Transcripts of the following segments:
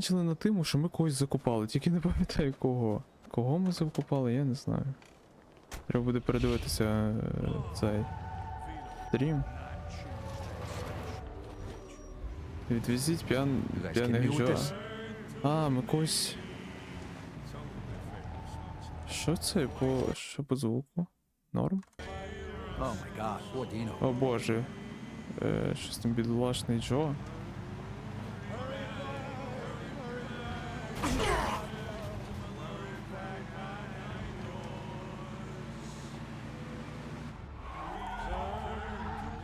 Закінчили на тим, що ми когось закопали, тільки не пам'ятаю кого. Кого ми закопали, я не знаю. Треба буде передивитися е, цей стрім. Відвезіть п'ян... П'яних Джо. А, ми когось. Що це по. що по звуку? Норм? Oh Dino. О боже. Е, щось там бідолашний Джо.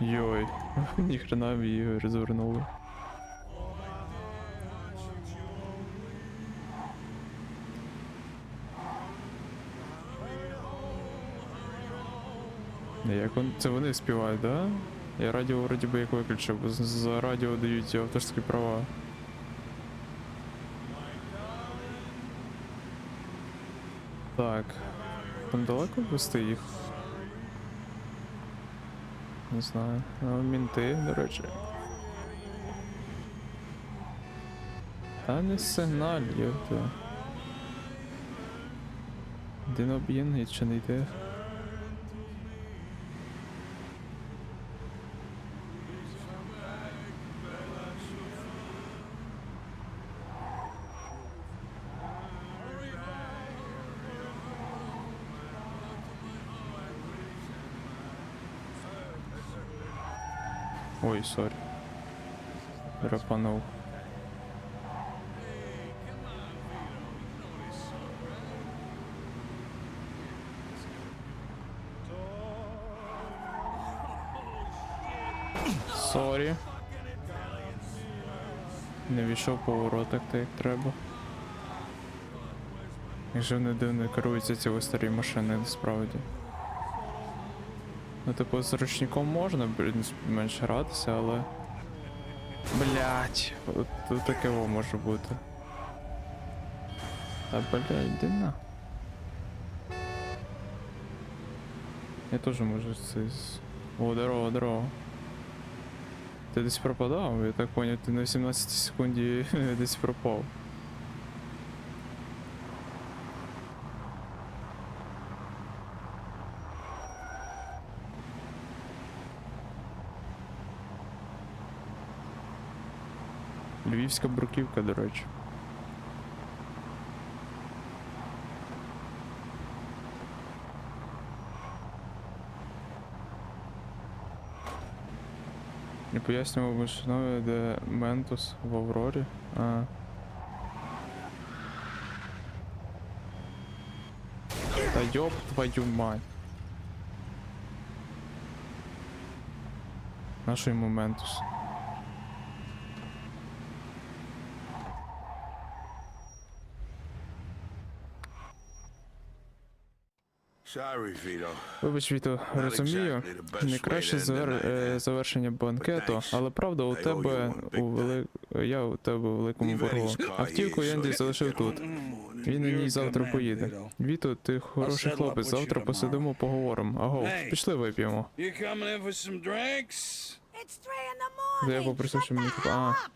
Йой, ніхрена її розвернули. Як он, це вони співають, да? Я радіо вроді би як виключив, бо за радіо дають авторські права. Так. Там далеко вести їх? Не знаю. А, мінти, до речі. Та не сигналь, йопта. Один чи не йде. Ой, сорі. Рапанув. Сорі. Не війшов повороток так як треба. Якщо вони дивно керуються ці старі машини насправді. Ну, типу, з ручником можна, блін, менше гратися, але. Блять, от тут таке во може бути. Та блядь, йди на. Я теж можу це. О, здорово, здорово. Ти десь пропадав? Я так поняв, ти на 18 секунді десь пропав. Львівська бруківка, до речі. Не пояснював вишною, де Ментус в Аврорі. А. Та йоп твою мать. Йому Ментус. Вибач, Віто, розумію, не краще завер... е, завершення банкету, але правда у тебе у вели... я у тебе у великому боргу. Автівку Янді залишив тут. Він на ній завтра поїде. Віто, ти хороший хлопець, завтра посидимо, поговоримо. Аго, пішли вип'ємо. You coming in for some drinks? It's three in the Де я попросив, щоб мені купа. А,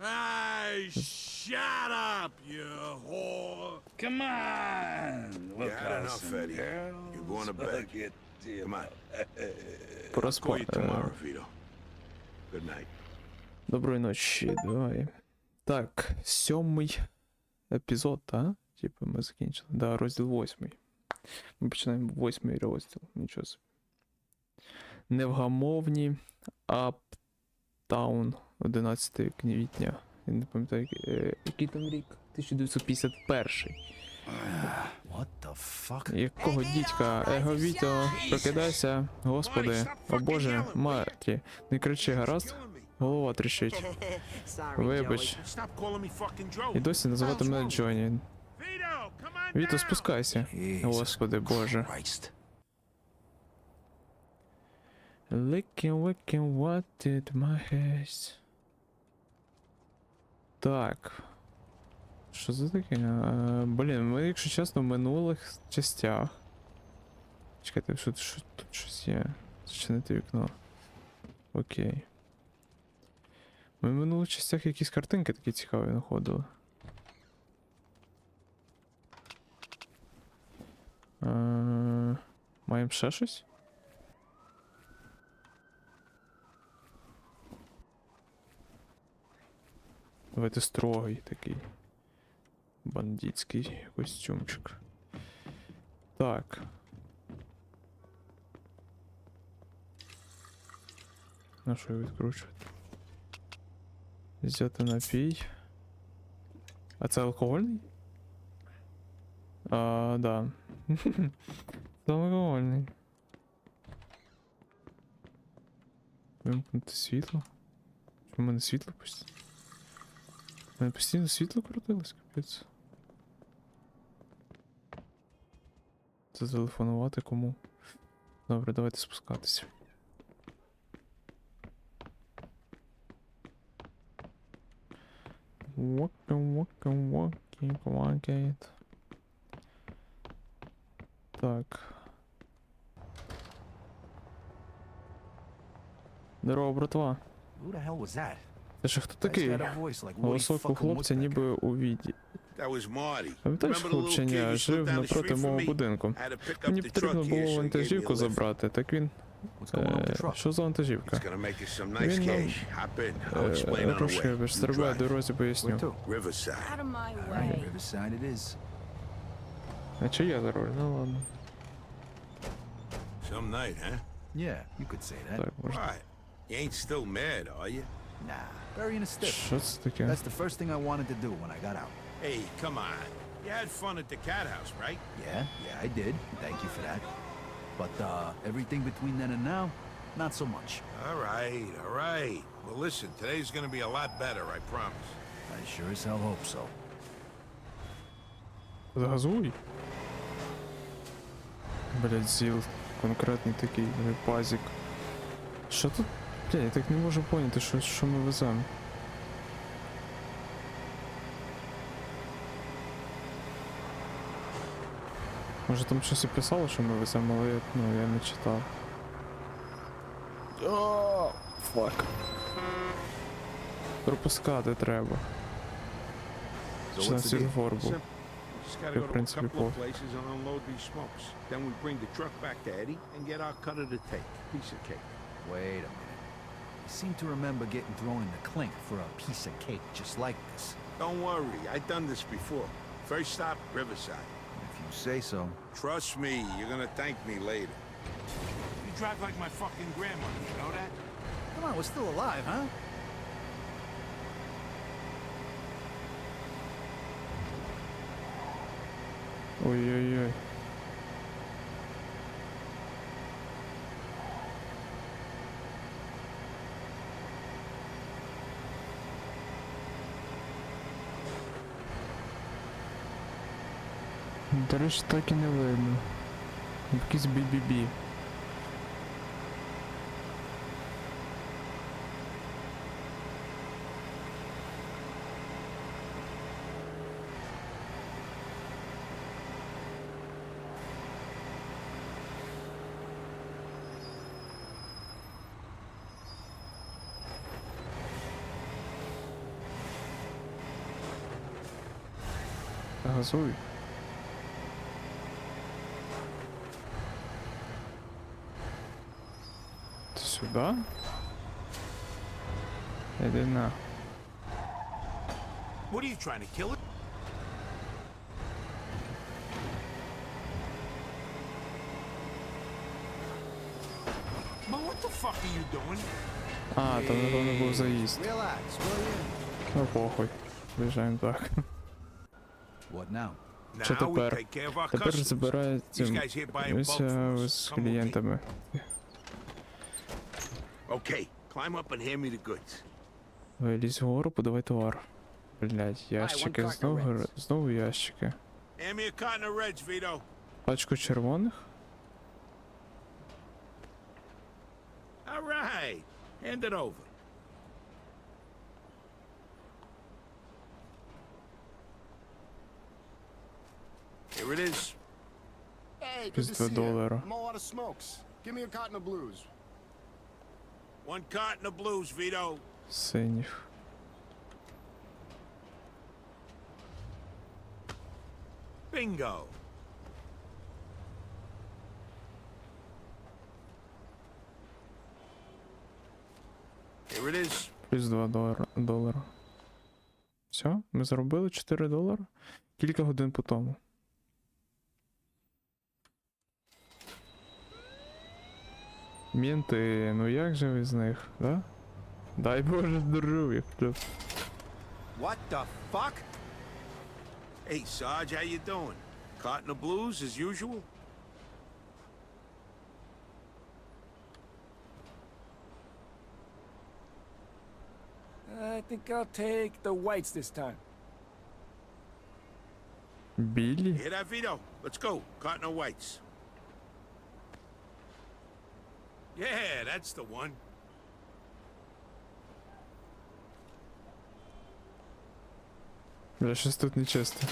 Hey, shut up, you whore! Come on, we'll had call enough, some Eddie. You're going to bed. Come on. пора спати. tomorrow, Vito. Good night. Доброї ночі, давай. Так, сьомий епізод, та? Типу ми закінчили. Да, розділ восьмий. Ми починаємо восьмий розділ. Нічого собі. Невгамовні Аптаун 11 квітня. Я не пам'ятаю, який, е, який там рік? 1951. What the fuck? Якого дідька? Его Віто, прокидайся, господи, о боже, маті, не кричи, гаразд? Голова тріщить. Вибач. І досі називати мене Джоні. Віто, спускайся. Господи Боже. Licking, licking, what did my haste? Так. Що це таке? Е, блін, ми, якщо чесно, в минулих частях. Чекайте, що, що тут щось є. Зачинити вікно. Окей. Ми в минулих частях якісь картинки такі цікаві знаходили. Е, Маємо ще щось? Давайте строгий такий. Бандитський костюмчик. Так. На що його відкручувати? Взяти напій. А це алкогольний? А, да. Це алкогольний. Вимкнути світло. У мене світло постійно. У мене постійно світло крутилось, капець. Зателефонувати кому? Добре, давайте спускатися. Walking, walking, walking, walking. Так. Здорово, братва. Це ж хто такий? Голосок у хлопця ніби у віді. That was Marty. Пам'ятаєш Remember the little kid хлопченя who жив напроти мого будинку. Мені потрібно було вантажівку забрати, так він. Е, що за вантажівка? Він нам е, без You стрибає drive. дорозі поясню. А чи я за руль? Ну ладно. Some night, huh? Yeah, you could say that. Так, можна. Right. You ain't still mad, are you? Nah, burying a stiff. Що це таке? That's the first thing I wanted to do when I got out. Hey, come on. You had fun at the cat house, right? Yeah, yeah, I did. Thank you for that. But uh, everything between then and now, not so much. All right, all right. Well, listen, today's gonna be a lot better, I promise. I sure as hell hope so. Загазуй. Блять, зіл. Конкретний такий пазик. Що тут? Бля, я так не можу поняти, що, що ми веземо. Може там щось і писало, що ми веземо, але я, ну, я не читав. О, фак. Пропускати треба. So Чи на what's the deal? світлофор був? Simple. We just gotta Good go to a principle, couple of Paul. places and unload these smokes. Then we bring the truck back to Eddie and get our cut of the take. Piece of cake. Wait a minute. I seem to remember getting thrown in the clink for a piece of cake just like this. Don't worry, I've done this before. First stop, Riverside. If you say so. Trust me, you're gonna thank me later. You drive like my fucking grandmother, you know that? Come on, we're still alive, huh? Ой-ой-ой. До речі, так і не видно. Якийсь бі-бі-бі. Газуй. Сюди? Іди на. What are you trying to kill it? Man, what the fuck are you doing? А, там напевно був заїзд. Ну похуй. Виїжджаємо так. What now? Що Now we тепер? take care of our Тепер customers. збирається These guys Okay, climb up and hand me the goods. Вилізь вгору, подавай товар. Блять, ящики, carton знову, of р- знову ящики. Hand me a carton of Reds, Vito. Пачку червоних? All right, hand it over. Here it is. Hey, good Just to for a see dollar. ya. I'm all out of smokes. Give me a carton of blues. One caught in the blues, Vito. Синів. Bingo. Here it is. Плюс 2 долара. Все, ми зробили 4 долара кілька годин по тому. Мінти, ну як же ви з них, да? Дай Боже здоров'я. плюс. What the fuck? Hey, Sarge, how you doing? Caught in the blues as usual? I think I'll take the whites this time. Білі? Hear that, Vito? Let's go. Caught in the whites. Yeah, that's the one. Бля, щось тут нечисто.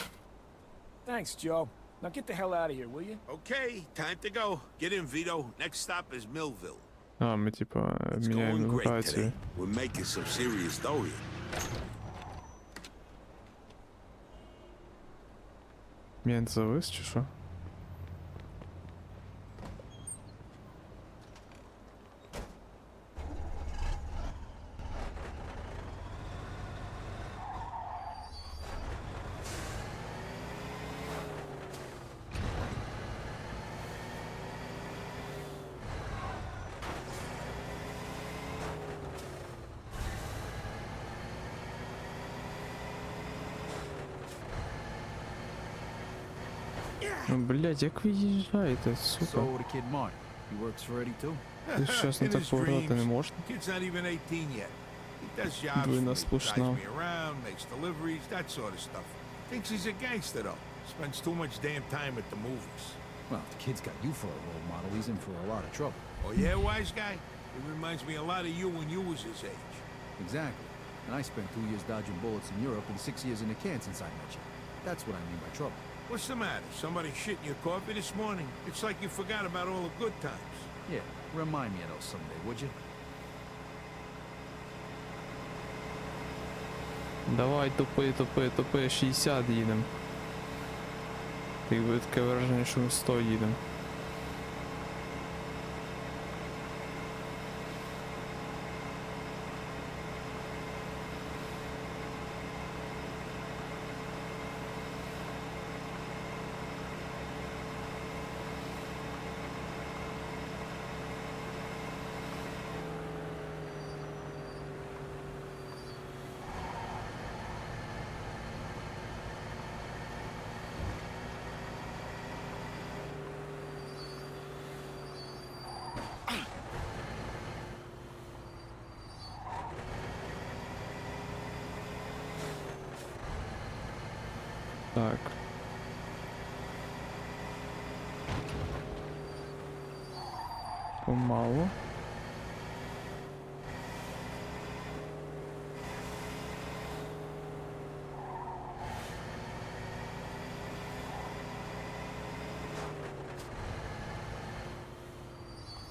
Thanks, Joe. Now get the hell out of here, will you? Okay, time to go. Get in, Vito. Next stop is Millville. А, ми типа It's міняємо going great локацію. today. We're making some serious dough here. Мент завис чи що? Ну, блядь, як ви їжджаєте, сука? So the kid Mark, he works for Eddie too. Ти щас на In так his повертати не dreams. можна? Kid's not even 18 yet. He does jobs for Двойна me, drives сплошна. me around, makes deliveries, that sort of stuff. Thinks he's a gangster though. Spends too much damn time at the movies. Well, if the kid's got you for a role model, he's in for a lot of trouble. Oh yeah, wise guy? He reminds me a lot of you when you was his age. Exactly. And I spent two years dodging bullets in Europe and six years in a can since I met you. That's what I mean by trouble. What's the matter? Somebody shit in your coffee this morning? It's like you forgot about all the good times. Yeah, remind me of those someday, would you? Давай, тупи, тупи, тупи, 60 їдем. Ти таке враження, що ми 100 їдем. Так. Помалу.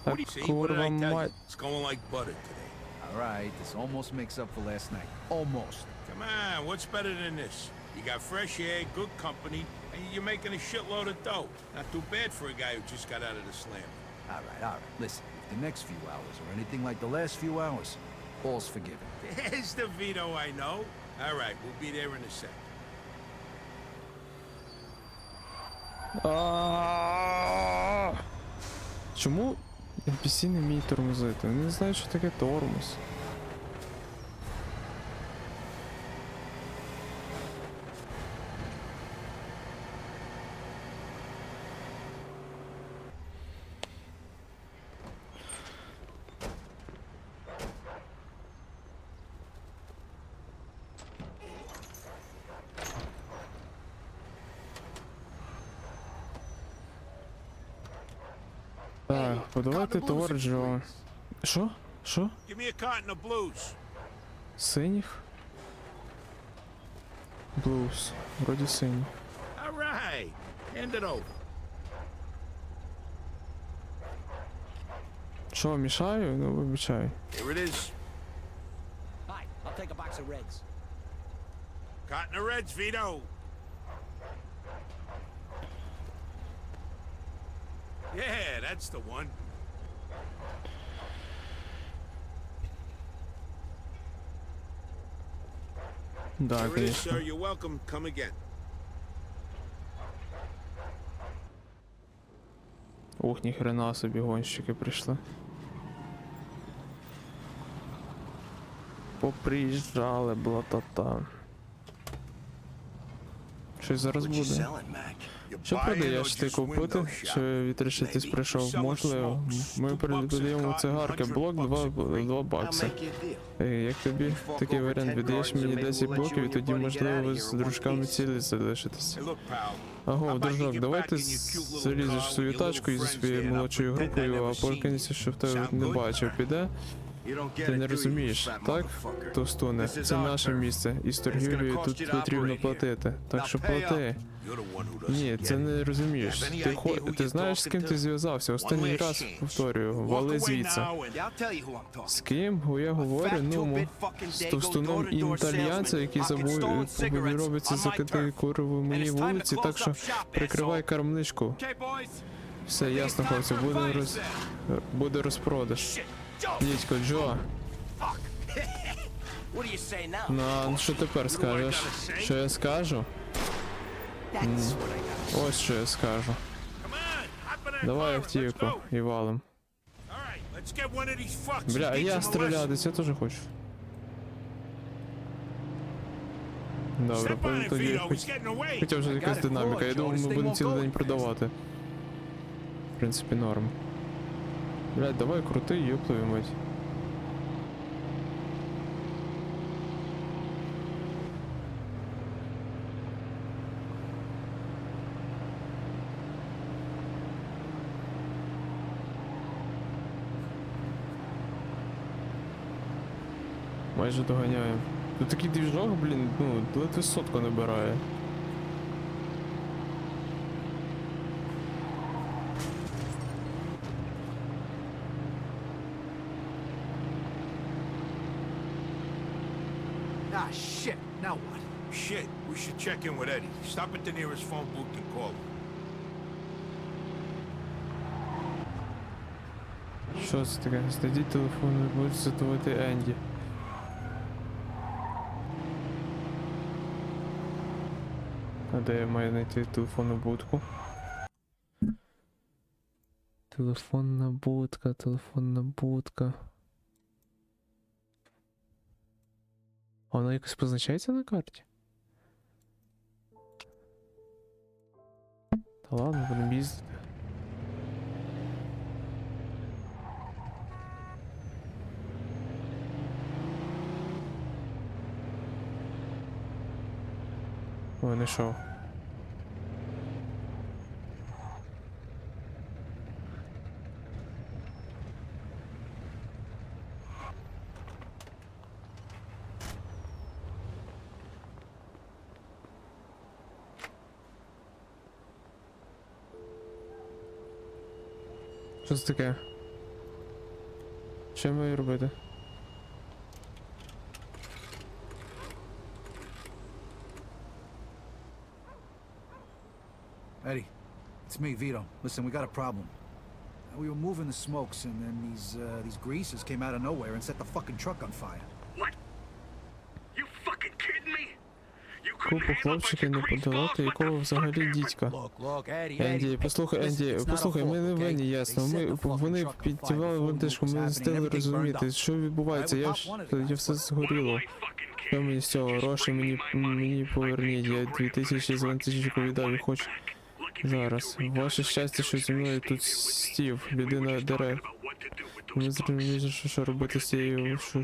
Так, What do you see? What did курва I tell you? мать. It's going like butter today. All right, this almost makes up for last night. Almost. Come on, what's better than this? You got fresh air, good company, and you're making a shitload of dough. Not too bad for a guy who just got out of the slam. All right, all right. Listen, if the next few hours are anything like the last few hours, all's forgiven. There's the Vito I know. All right, we'll be there in a sec. А! Чому NPC не вміє тормозити? Вони не знають, що таке тормоз. Джо. Що? Що? Give me a carton of blues. Синіх? Блуз. Вроді синій. All right, hand it over. Що, мішаю? Ну, вибачай. Here it is. Hi, I'll take a box of Reds. Cotton of Reds, Vito. Yeah, that's the one. Да, again. Ух, ніхрена собі гонщики прийшли. Поприїжджали, блатата. Щось зараз буде. Що продаєш ти купити? Чи shopping? прийшов? Можливо. Ми carton, цигарки, блок 2, a brick. 2 бакси. Е, Як тобі такий варіант? Віддаєш мені 10 блоків і тоді, можливо, ви з дружками цілі залишитесь. Аго, дружок, давай ти залізеш свою тачку і зі своєю молодшою групою, а seen прикинься, що в тебе не бачив. Піде? Ти не розумієш, так? Товстуне, це наше місце, і з торгівлею тут потрібно платити. Так що плати. Ні, це не розумієш. Ти хо... ти знаєш, з ким ти зв'язався? Останній раз повторюю, вали звідси. З ким я говорю, ну, з товстуном італьянця, який забув робиться курви в моїй вулиці, так що прикривай boys? Все ясно, хлопці, буде роз... буде розпродаж. Дідько, Джо, ну а що тепер скажеш? Що я скажу? Ось що я скажу. Давай автівку і валим. Бля, а я стрілятись, я теж хочу. Добре, тоді хоч... Хоча вже якась динаміка. Я. This ми будемо цілий день продавати. В принципі, норм. Блядь, давай крути, ёб твою мать. Майже доганяємо. Тут такий двіжок, блін, ну, ледве сотку набирає. in with Eddie. Stop at the nearest phone booth and call him. Що це таке? Знайдіть телефон, і будуть цитувати Енді. А де я маю знайти телефонну будку? Телефонна будка, телефонна будка. А вона якось позначається на карті? Та ладно, будемо їздити. Ой. Що це таке? Що я маю робити? Eddie, it's me, Vito. Listen, we got a problem. We were moving the smokes, and then these uh, these greasers came out of nowhere and set the fucking truck on fire. Купу хлопчиків не подолати, якого взагалі дідька. Енді, послухай, Енді, послухай, ми не винні, ясно. Ми вони підтівали вантажку, ми не встигли розуміти, що відбувається. Я ж я все згоріло. Що мені з цього гроші мені мені поверніть. Я 2000 з вантажівку віддав і хоч зараз. Ваше щастя, що зі мною тут стів, людина дерев. Ми зрозуміли, що, що робити з цією що.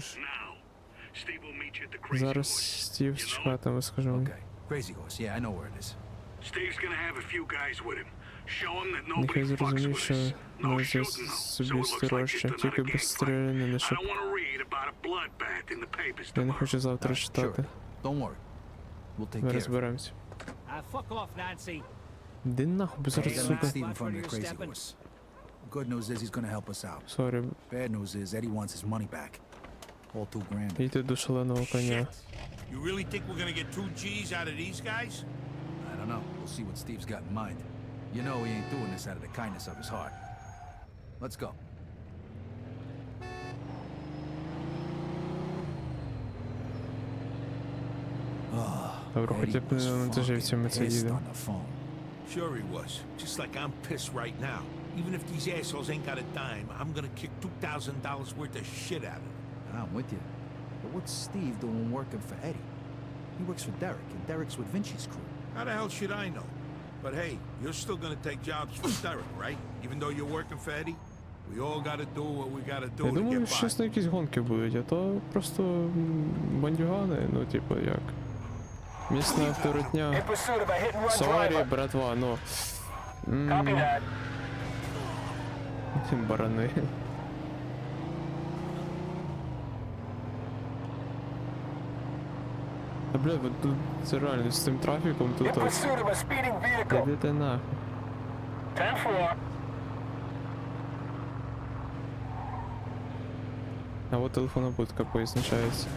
Зараз стів чекатиме, скажу. мені. Okay, Crazy Horse. Yeah, I know where it is. Steve's gonna have a few guys with him. Show him that Нехай nobody fucks зрозумів, with що us. No ми shooting, за though, so собі it looks like сторожче, just тільки another без gang fight. стрілянини, I щоб don't want to read about a bloodbath in the papers я не tomorrow. хочу завтра Alright, читати. Don't worry. We'll take Ми care of it. розберемося. Uh, fuck off, Nancy. Де нахуй, бо We зараз, gotta сука. meet Steve in front of the Crazy Horse. Good news is he's gonna help us out. Сорі, Bad news is Eddie wants his money back. All two grand. йти до шаленого коня. Shit. You really think we're gonna get two G's out of these guys? I don't know. We'll see what Steve's got in mind. You know he ain't doing this out of the kindness of his heart. Let's go. Добре, хоча б не на вантажівці ми це pissed їдемо. on the phone. Sure he was. Just like I'm pissed right now. Even if these assholes ain't got a dime, I'm gonna kick $2,000 worth of shit out of them. I'm with you. But what's Steve doing working for Eddie? He works for Derek, and Derek's with Vinci's crew. How the hell should I know? But hey, you're still gonna take jobs for Derek, right? Even though you're working for Eddie? We all gotta do what we gotta do Я to думаю, get by. щось на якісь гонки будуть, а то просто м, бандюгани, ну типу як. Місна авторитня. pursuit of a hit and run Сорі, братва, ну. that. Барани. Та бля, от тут це реально з цим трафіком тут. Ідете нахуй. 10-4. А от телефонна будка позначається.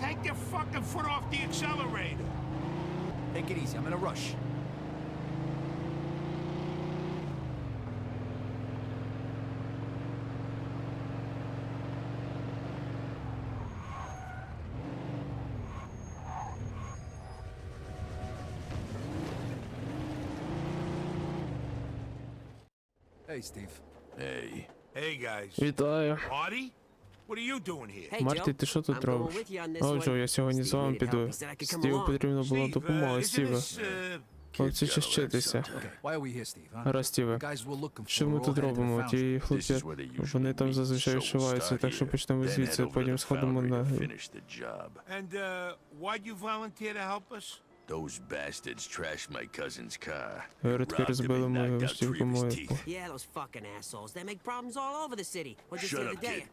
Take your fucking foot off the accelerator. Take it easy. I'm in a rush. Hey, Steve. Hey. Hey, guys. Вітаю. Marty? What are you doing here? Hey, Марті, ти що тут робиш? with you on this О. Джо, я сьогодні з вами піду. Стіву along. потрібна була uh, допомога, Стіве. uh, Хлопці, щось вчитися. Okay, why are we here, Steve? Huh? Гаразд, Стіве. Що for ми тут робимо? Ті хлопці, вони там зазвичай вшиваються, так що почнемо звідси, потім сходимо на... And, uh, why'd you volunteer to help us? Those bastards trashed my cousin's car. Виродки Robbed him розбили and мою knocked out вштівку three of his мою. teeth. Yeah, those fucking assholes. They make problems all over the city. What'd you Shut say up, today? kid.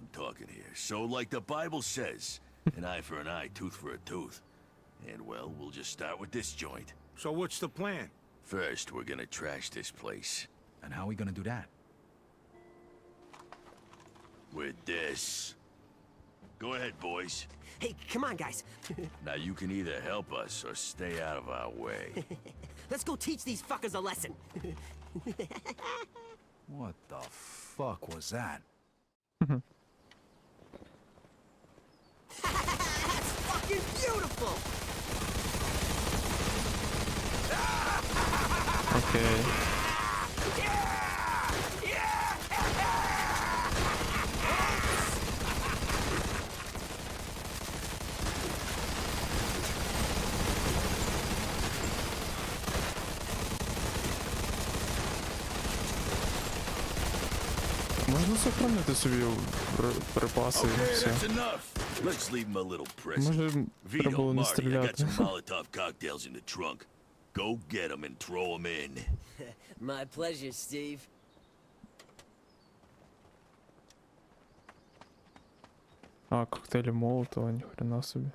I'm talking here. So, like the Bible says, an eye for an eye, tooth for a tooth. And, well, we'll just start with this joint. So what's the plan? First, we're gonna trash this place. And how are we gonna do that? With this. Go ahead, boys. Hey, come on, guys. now you can either help us or stay out of our way. Let's go teach these fuckers a lesson. what the fuck was that? That's fucking beautiful! Okay. Сохранити собі припаси і все. Let's leave him a little present. Може, треба було не Marty, I got стріляти. some Molotov cocktails in the trunk. Go get them and throw them in. My pleasure, Steve. А, коктейлі Молотова, ніхрена собі.